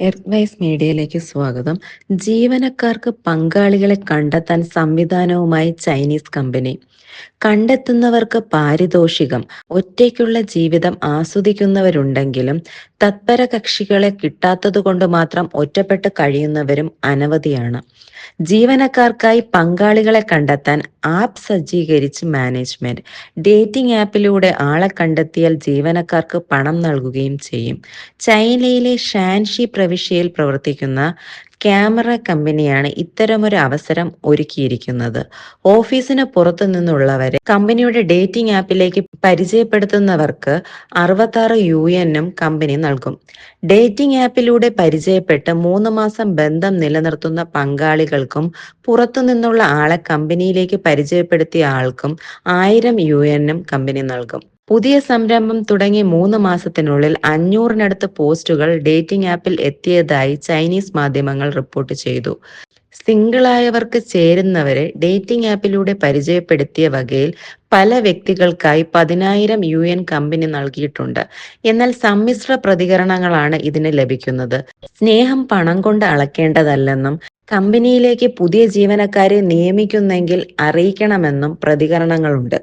Earth മീഡിയയിലേക്ക് സ്വാഗതം. ജീവനക്കാർക്ക് പങ്കാളികളെ കണ്ടെത്താൻ സംവിധാനവുമായി ചൈനീസ് കമ്പനി. കണ്ടെത്തുന്നവർക്ക് പാരിതോഷികം. ഒറ്റയ്ക്കുള്ള ജീവിതം ആസ്വദിക്കുന്നവരുണ്ടെങ്കിലും തത്പര കക്ഷികളെ കിട്ടാത്തതുകൊണ്ട് മാത്രം ഒറ്റപ്പെട്ട് കഴിയുന്നവരും അനവധിയാണ്. ജീവനക്കാർക്കായി പങ്കാളികളെ കണ്ടെത്താൻ ആപ്പ് സജ്ജീകരിച്ച് മാനേജ്മെന്റ്. ഡേറ്റിംഗ് ആപ്പിലൂടെ ആളെ കണ്ടെത്തിയാൽ ജീവനക്കാർക്ക് പണം നൽകുകയും ചെയ്യും. ചൈനയിലെ ഷാൻഷി പ്രവിശ്യയിൽ പ്രവർത്തിക്കുന്ന ക്യാമറ കമ്പനിയാണ് ഇത്തരമൊരു അവസരം ഒരുക്കിയിരിക്കുന്നത്. ഓഫീസിന് പുറത്തു നിന്നുള്ളവരെ കമ്പനിയുടെ ഡേറ്റിംഗ് ആപ്പിലേക്ക് പരിചയപ്പെടുത്തുന്നവർക്ക് അറുപത്താറ് യു എന്നും കമ്പനി നൽകും. ഡേറ്റിംഗ് ആപ്പിലൂടെ പരിചയപ്പെട്ട് മൂന്ന് മാസം ബന്ധം നിലനിർത്തുന്ന പങ്കാളികൾക്കും പുറത്തു നിന്നുള്ള ആളെ കമ്പനിയിലേക്ക് പരിചയപ്പെടുത്തിയ ആൾക്കും ആയിരം യു എന്നും കമ്പനി നൽകും. പുതിയ സംരംഭം തുടങ്ങി മൂന്ന് മാസത്തിനുള്ളിൽ അഞ്ഞൂറിനടുത്ത് പോസ്റ്റുകൾ ഡേറ്റിംഗ് ആപ്പിൽ എത്തിയതായി ചൈനീസ് മാധ്യമങ്ങൾ റിപ്പോർട്ട് ചെയ്തു. സിംഗിളായവർക്ക് ചേരുന്നവരെ ഡേറ്റിംഗ് ആപ്പിലൂടെ പരിചയപ്പെടുത്തിയ വകയിൽ പല വ്യക്തികൾക്കായി പതിനായിരം യു എൻ കമ്പനി നൽകിയിട്ടുണ്ട്. എന്നാൽ സമ്മിശ്ര പ്രതികരണങ്ങളാണ് ഇതിന് ലഭിക്കുന്നത്. സ്നേഹം പണം കൊണ്ട് അളക്കേണ്ടതല്ലെന്നും കമ്പനിയിലേക്ക് പുതിയ ജീവനക്കാരെ നിയമിക്കുന്നെങ്കിൽ അറിയിക്കണമെന്നും പ്രതികരണങ്ങളുണ്ട്.